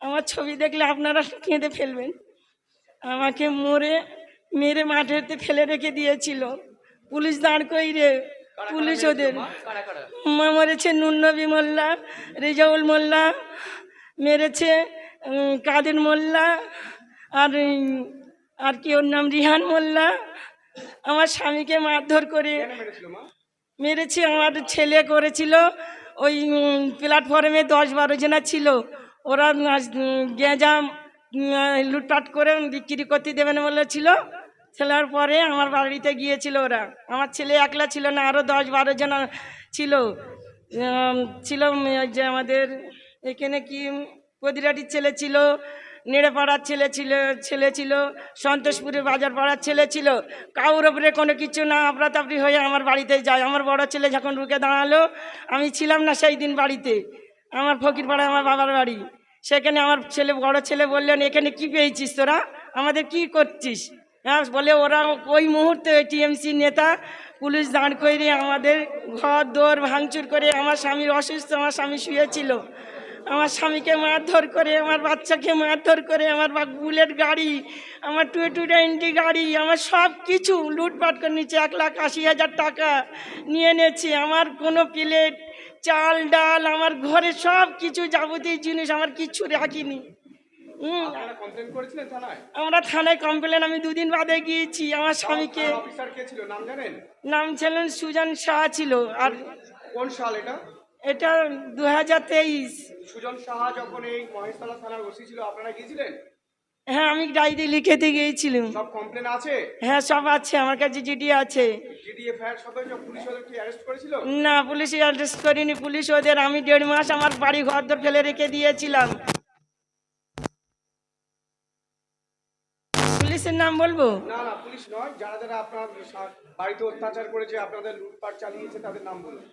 আমার ছবি দেখলে আপনারা কেঁদে ফেলবেন। আমাকে মরে মেরে মাঠেতে ফেলে রেখে দিয়েছিল। পুলিশ দাঁড় কইরে পুলিশ ওদের। মা মরেছে নুনবী মোল্লা রেজাউল মোল্লা মেরেছে কাদের মোল্লা আর আর কি ওর নাম রিহান মোল্লা। আমার স্বামীকে মারধর করে মেরেছে আমার ছেলে করেছিল। ওই প্ল্যাটফর্মে দশ বারো জনা ছিল। ওরা গেঁজা লুটপাট করে বিক্রি করতে দেবেন বলেছিল ছেলের পরে আমার বাড়িতে গিয়েছিল ওরা। আমার ছেলে একলা ছিল না আরও দশ বারো জনা ছিল। ছিল যে আমাদের এখানে কি কদিরাটির ছেলে ছিল। নেড়েপাড়ার ছেলে ছিল ছেলে ছিল, সন্তোষপুরের বাজার পাড়ার ছেলে ছিল। কাউর ওপরে কোনো কিছু না আপরাতাপড়ি হয়ে আমার বাড়িতে যায়। আমার বড় ছেলে যখন রুকে দাঁড়াল, আমি ছিলাম না সেই দিন বাড়িতে। আমার ফকির পাড়ায় আমার বাবার বাড়ি। সেখানে আমার ছেলে, বড় ছেলে বললেন, এখানে কি পেয়েছিস তোরা? আমাদের কি করছিস? হ্যাঁ বলে, ওরা ওই মুহূর্তে টিএমসি নেতা, পুলিশ দাঁড় করে আমাদের ঘর, দোর ভাঙচুর করে আমার স্বামীর অসুস্থ, আমার স্বামী শুয়েছিল। আমার স্বামীকে মারধর করে আমার বাচ্চাকে মারধর করে আমার বুলেট গাড়ি আমার টু টু টোয়েন্টি গাড়ি আমার সব কিছু লুটপাট করে নিচ্ছে এক লাখ আশি হাজার টাকা নিয়ে নিয়েছে আমার কোনো প্লেট চাল ডাল আমার ঘরে সব কিছু যাবতীয় জিনিস আমার কিচ্ছু রাখিনি। আমরা থানায় কমপ্লেন আমি দুদিন বাদে গিয়েছি আমার স্বামীকে। নাম ছিলেন সুজন শাহ ছিল। আর কোন সাল এটা? এটা দু হাজার তেইশ। সুজন সাহা যখন এই মহেশতলা থানার ওসি ছিল আপনারা গিয়েছিলেন? হ্যাঁ আমি ডায়েরি লিখেতে গিয়েছিলাম। সব কমপ্লেন আছে? হ্যাঁ সব আছে আমার কাছে জিডি আছে। জিডিএফআইআর সবাই সব পুলিশ ওদের কি অ্যারেস্ট করেছিল? না পুলিশ অ্যারেস্ট করিনি। পুলিশ ওদের আমি দেড় মাস আমার বাড়ি ঘর দর ফেলে রেখে দিয়েছিলাম। পুলিশের নাম বলব? না না পুলিশ নয় যারা যারা আপনার বাড়িতে অত্যাচার করেছে আপনাদের লুটপাট চালিয়েছে তাদের নাম বলুন।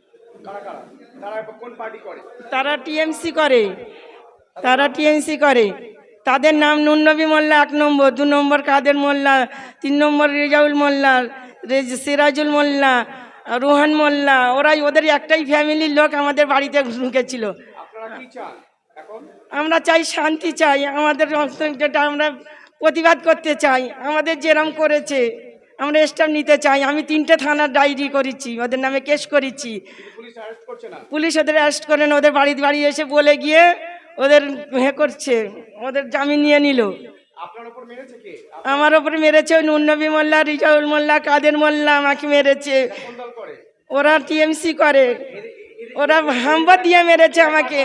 তারা টিএমসি করে। তারা টিএমসি করে। তাদের নাম নুনবী মোল্লা এক নম্বর দু নম্বর কাদের মোল্লা তিন নম্বর রেজাউল মোল্লা সিরাজুল মোল্লা রোহান মোল্লা ওরাই ওদের একটাই ফ্যামিলির লোক আমাদের বাড়িতে ঢুকেছিল। আমরা চাই শান্তি চাই আমাদের যেটা আমরা প্রতিবাদ করতে চাই আমাদের যেরম করেছে। আমরা স্টাফ নিতে চাই। আমি তিনটে থানার ডায়েরি করেছি ওদের নামে কেস করেছি। পুলিশ ওদের অ্যারেস্ট করেন ওদের বাড়ি বাড়ি এসে বলে গিয়ে ওদের হে করছে ওদের জামিন নিয়ে নিল। আমার ওপরে মেরেছে ওই নুনবী মোল্লা রিজাউল মোল্লা কাদের মোল্লা আমাকে মেরেছে। ওরা টিএমসি করে। ওরা হাম্বা দিয়ে মেরেছে আমাকে।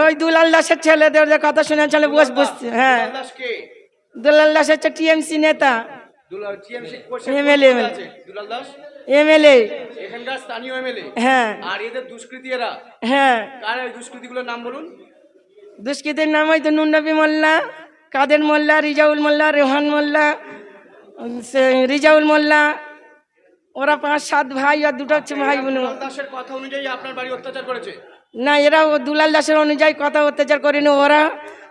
ওই দুলাল দাসের ছেলেদের কথা শুনে চলে বস বসছে হ্যাঁ। দুলাল দাস হচ্ছে টিএমসি নেতা। দুলাল এমএলএ এখানকার স্থানীয় এমএলএ হ্যাঁ। আর এদের দুষ্কৃতী এরা হ্যাঁ। কার দুষ্কৃতিগুলোর নাম বলুন? দুষ্কৃতের নাম হয়তো নুনবী মোল্লা কাদের মোল্লা রিজাউল মোল্লা রেহান মোল্লা রিজাউল মোল্লা। ওরা পাঁচ সাত ভাই আর দুটো হচ্ছে ভাই বোন। দাসের কথা অনুযায়ী আপনার বাড়ি অত্যাচার করেছে? না এরা দুলাল দাসের অনুযায়ী কথা অত্যাচার করেনি ওরা।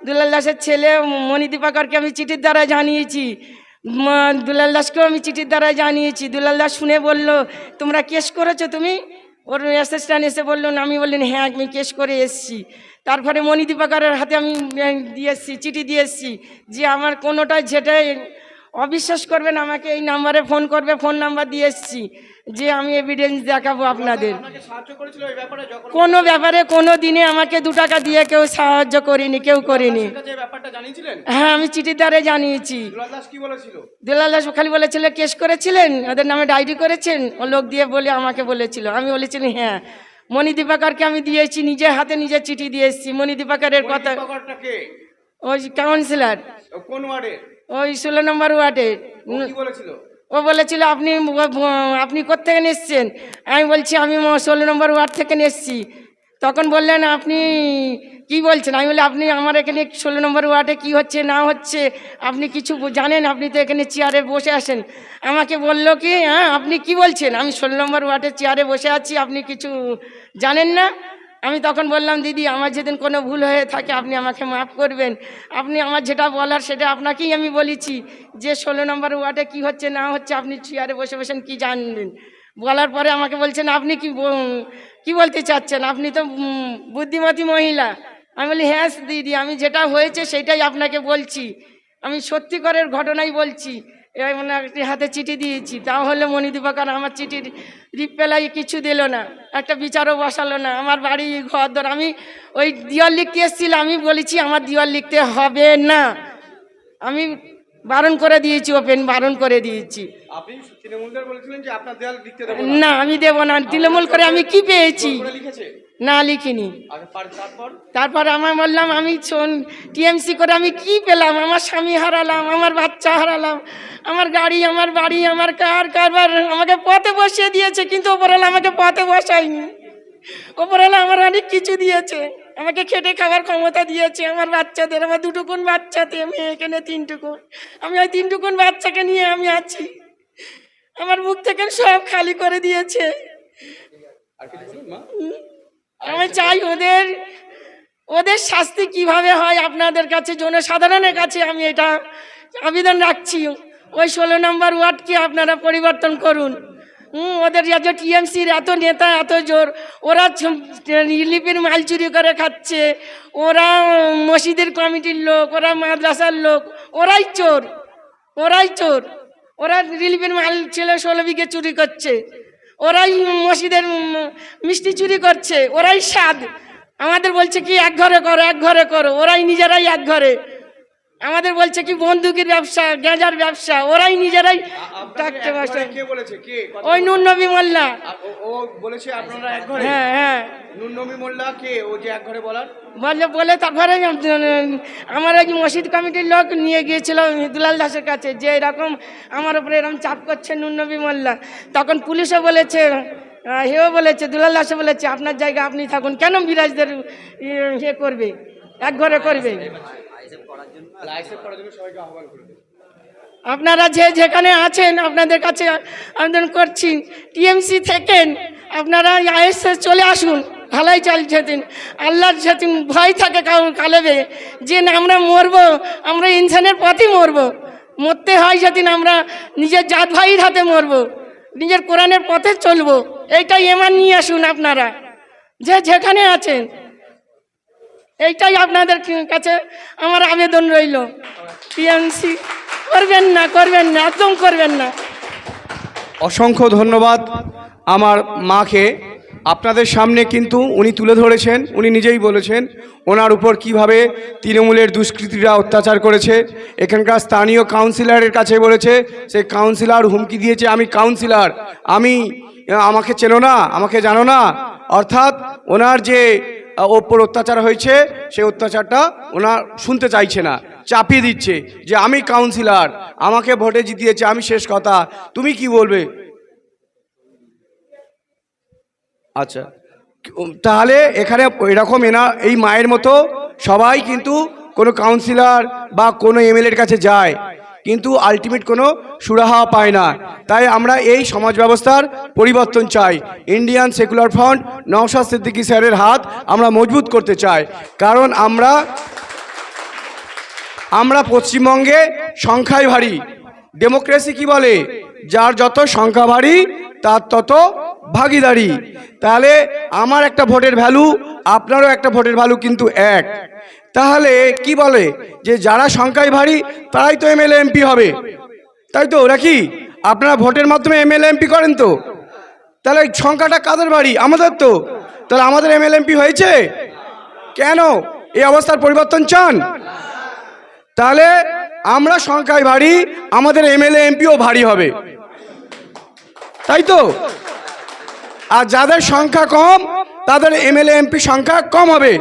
দুলাল দাসের ছেলে মণিদীপাকরকে আমি চিঠির দ্বারা জানিয়েছি। দুলাল দাসকেও আমি চিঠির দ্বারা জানিয়েছি। দুলাল দাস শুনে বলল, তোমরা কেস করেছ তুমি? ওর অ্যাসিস্ট্যান্ট এসে বলল, আমি বললেন হ্যাঁ আমি কেস করে এসেছি। তারপরে মণিদীপাকারের হাতে আমি দিয়ে এসেছি, চিঠি দিয়ে এসেছি যে আমার কোনোটাই যেটাই অবিশ্বাস করবেন, আমাকে এই নাম্বারে ফোন করবে ফোন নাম্বার দিয়ে এসেছি। যে আমি এভিডেন্স দেখাবো আপনাদের। কোনো ব্যাপারে কোনো দিনে আমাকে দু টাকা দিয়ে কেউ সাহায্য করিনি কেউ করিনি। হ্যাঁ আমি চিঠির দ্বারে জানিয়েছি। দুলাল দাস দুলাল খালি বলেছিল কেস করেছিলেন? ওদের নামে ডায়েরি করেছেন? ও লোক দিয়ে বলে আমাকে বলেছিল। আমি বলেছিলাম হ্যাঁ মণি দীপাকরকে আমি দিয়েছি নিজের হাতে নিজে চিঠি দিয়ে এসেছি। মণি দীপাকরের কথা ওই কাউন্সিলর কোন ওয়ার্ডের? ওই ষোলো নম্বর ওয়ার্ডের। বলেছিল? ও বলেছিল, আপনি আপনি কোথেকে এসছেন আমি বলছি, আমি ষোলো নম্বর ওয়ার্ড থেকে এসেছি তখন বললেন, আপনি কি বলছেন? আমি বলি আপনি আমার এখানে ষোলো নম্বর ওয়ার্ডে কি হচ্ছে, না হচ্ছে, আপনি কিছু জানেন? আপনি তো এখানে চেয়ারে বসে আসেন আমাকে বলল কি হ্যাঁ আপনি কি বলছেন? আমি ষোলো নম্বর ওয়ার্ডে চেয়ারে বসে আছি, আপনি কিছু জানেন না? আমি তখন বললাম, দিদি, আমার যেদিন কোনো ভুল হয়ে থাকে, আপনি আমাকে মাফ করবেন। আপনি আমার যেটা বলার, সেটা আপনাকেই আমি বলেছি। যে ষোলো নম্বর ওয়ার্ডে কি হচ্ছে, না হচ্ছে, আপনি চেয়ারে বসে বসেন কি জানবেন? বলার পরে আমাকে বলছেন, আপনি কি কি বলতে চাচ্ছেন? আপনি তো বুদ্ধিমতী মহিলা। আমি বলি হ্যাঁ দিদি, আমি যেটা হয়েছে, সেটাই আপনাকে বলছি। আমি সত্যিকারের ঘটনাই বলছি। এবার মনে একটি হাতে চিঠি দিয়েছি। তাহলে মণিদীপকার আমার চিঠির রিপ্লাই কিছু দিল না। একটা বিচারও বসালো না। আমার বাড়ি ঘর ধর আমি ওই দিওয়াল লিখতে এসেছিলাম। আমি বলেছি, আমার দিওয়াল লিখতে হবে না। আমি বারণ করে দিয়েছি ওপেন বারণ করে দিয়েছি। না। আমি দেবো না। তৃণমূল করে আমি কি পেয়েছি? না লিখিনি। তারপর আমার বললাম আমি শোন টিএমসি করে আমি কি পেলাম? আমার স্বামী হারালাম আমার বাচ্চা হারালাম আমার গাড়ি আমার বাড়ি আমার কার কারবার আমাকে পথে বসিয়ে দিয়েছে কিন্তু ওপরওয়ালা আমাকে পথে বসায়নি। ওপরওয়ালা আমার অনেক কিছু দিয়েছে। আমাকে খেটে খাওয়ার ক্ষমতা দিয়েছে, আমার বাচ্চাদের, আমার দুটুকুন বাচ্চাতে মেয়ে এখানে তিনটুকুন, আমি ওই তিনটুকুন বাচ্চাকে নিয়ে আমি আছি। আমার মুখ থেকে সব খালি করে দিয়েছে। আমি চাই ওদের ওদের শাস্তি কীভাবে হয় আপনাদের কাছে, জনসাধারণের কাছে আমি এটা আবেদন রাখছি। ওই ষোলো নম্বর ওয়ার্ডকে আপনারা পরিবর্তন করুন। ওদের এত টিএমসির এত নেতা, এত জোর, ওরা লিপির মাল চুরি করে খাচ্ছে, ওরা মসজিদের কমিটির লোক, ওরা মাদ্রাসার লোক, ওরাই চোর ওরাই চোর, ওরা রিলিফের মাল ছেলে ষোলো বিঘে চুরি করছে, ওরাই মসজিদের মিষ্টি চুরি করছে, ওরাই স্বাদ, আমাদের বলছে কি, এক ঘরে করো, এক ঘরে করো, ওরাই নিজেরাই এক ঘরে। আমাদের বলছে কি বন্দুকের ব্যবসা গেঁজার ব্যবসা ওরাই নিজেরাই থাকতে বসে। ওই নুন নবী মোল্লা। ও- বলেছে আপনারা এক ঘরে? হ্যাঁ হ্যাঁ। নুননবী মোল্লা কে? ও যে এক ঘরে বলার? বললে বলে তারপরে আমার ওই মসজিদ কমিটির লোক নিয়ে গিয়েছিল দুলাল দাসের কাছে যে এরকম আমার উপরে এরকম চাপ করছে নুনবী মোল্লা। তখন পুলিশও বলেছে হেও বলেছে দুলাল দাসও বলেছে আপনার জায়গা আপনি থাকুন কেন বিরাজদের ইয়ে করবে? এক ঘরে করবে? লাইসেন্স করার জন্য সবাইকে আহ্বান করে দিন। আপনারা যে যেখানে আছেন আপনাদের কাছে আবেদন করছি টিএমসি থেকেন আপনারা আইএসএ চলে আসুন ভালোই চালছেন আল্লাহর যেদিন ভয় থাকে কাউ- কালেবে যে না আমরা মরবো আমরা ইনসানের পথেই মরবো। মরতে হয় যেদিন আমরা নিজের জাত ভাইয়ের হাতে মরবো নিজের কোরআনের পথে চলবো। এইটাই এমান নিয়ে আসুন আপনারা। যে যেখানে আছেন এইটাই আপনাদের কাছে আমার আবেদন রইল। টিএমসি, করবেন না করবেন না, একদম করবেন না। অসংখ্য ধন্যবাদ আমার মাকে। আপনাদের সামনে কিন্তু উনি তুলে ধরেছেন, উনি নিজেই বলেছেন ওনার উপর কীভাবে তৃণমূলের দুষ্কৃতীরা অত্যাচার করেছে। এখানকার স্থানীয় কাউন্সিলরের কাছে বলেছে সেই কাউন্সিলর হুমকি দিয়েছে, আমি কাউন্সিলর। আমি, আমাকে চেনো না, আমাকে জানো না। অর্থাৎ ওনার যে ওপর অত্যাচার হয়েছে, সেই অত্যাচারটা ওনার শুনতে চাইছে না, চাপিয়ে দিচ্ছে যে আমি কাউন্সিলর আমাকে ভোটে জিতিয়েছে, আমি শেষ কথা, তুমি কি বলবে? আচ্ছা তাহলে এখানে এরকম এনা, এই মায়ের মতো সবাই কিন্তু কোনো কাউন্সিলর বা কোনো এমএলএর কাছে যায়। কিন্তু আলটিমেট কোনো সুরাহা পায় না। তাই আমরা এই সমাজ ব্যবস্থার পরিবর্তন চাই। Indian secular front Naushad Siddiqui স্যারের হাত আমরা মজবুত করতে চাই। কারণ আমরা আমরা পশ্চিমবঙ্গে সংখ্যায় ভারী। ডেমোক্রেসি কি বলে? যার যত সংখ্যা ভারী, তার তত ভাগিদারি। তাহলে আমার একটা ভোটের ভ্যালু আপনারও একটা ভোটের ভ্যালু কিন্তু এক। তাহলে কি বলে যে যারা সংখ্যায় ভারী, তারাই তো এমএলএ এমপি হবে। তাই তো, ওরা কি? আপনারা ভোটের মাধ্যমে এমএলএ এমপি করেন তো? তাহলে সংখ্যাটা কাদের বাড়ি আমাদের তো। তাহলে আমাদের এমএলএ এমপি হয়েছে? কেন? এই অবস্থার পরিবর্তন চান? তাহলে আমরা সংখ্যায় ভারী, আমাদের এমএলএ এমপিও ভারী হবে। তাই তো? আর যাদের সংখ্যা কম, তাদের এমএলএ এমপি সংখ্যা কম হবে।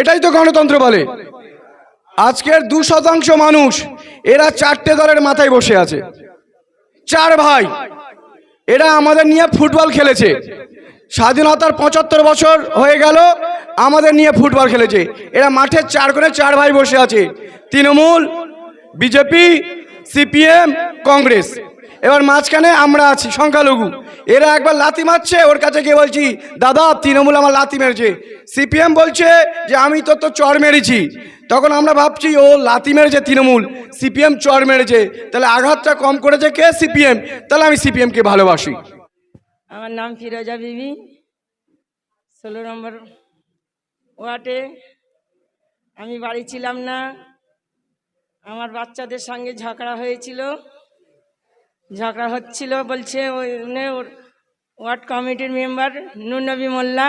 এটাই তো গণতন্ত্র বলে। আজকের দু শতাংশ মানুষ, এরা চারটে দলের মাথায় বসে আছে। চার ভাই, এরা আমাদের নিয়ে ফুটবল খেলেছে। স্বাধীনতার পঁচাত্তর বছর হয়ে গেল, আমাদের নিয়ে ফুটবল খেলেছে। এরা মাঠে চার করে চার ভাই বসে আছে। Trinamool, BJP, CPM, Congress. এবার মাঝখানে আমরা আছি, সংখ্যালঘু। এরা একবার লাথি মারছে, ওর কাছে গিয়ে বলছি, দাদা, তৃণমূল আমার লাথি মেরেছে। সিপিএম বলছে যে, আমি তো তো চর মেরেছি। তখন আমরা ভাবছি, ও লাথি মেরেছে তৃণমূল, সিপিএম চর মেরেছে। তাহলে আঘাতটা কম করেছে কে? সিপিএম। তাহলে আমি সিপিএমকে ভালোবাসি। আমার নাম ফিরোজা বিবি, ষোলো নম্বর ওয়ার্ডে। আমি বাড়ি ছিলাম না। আমার বাচ্চাদের সঙ্গে ঝগড়া হয়েছিল। ঝগড়া হচ্ছিল বলছে উনি ওর ওয়ার্ড কমিটির মেম্বার নুনবী মোল্লা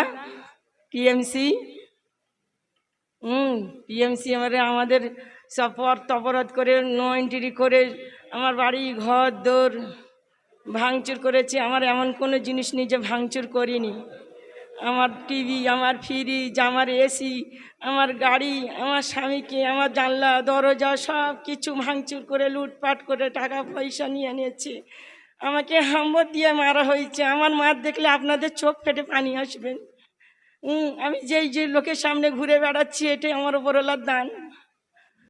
টিএমসি হুম টিএমসি আমাদের আমাদের সব পর তপরদ করে নো এন্ট্রি করে, আমার বাড়ি, ঘর দৌড় ভাঙচুর করেছে। আমার এমন কোনো জিনিস নিজে যে ভাঙচুর করিনি। আমার টিভি, আমার ফ্রিজ আমার এসি আমার গাড়ি, আমার স্বামীকে, আমার জানলা, দরজা সব কিছু ভাঙচুর করে, লুটপাট করে টাকা পয়সা নিয়ে নিয়েছে। আমাকে হাম্বর দিয়ে মারা হয়েছে। আমার মার দেখলে আপনাদের চোখ ফেটে পানি আসবেন আমি যেই যে লোকের সামনে ঘুরে বেড়াচ্ছি, এটাই আমার ওপরওয়ালার দান।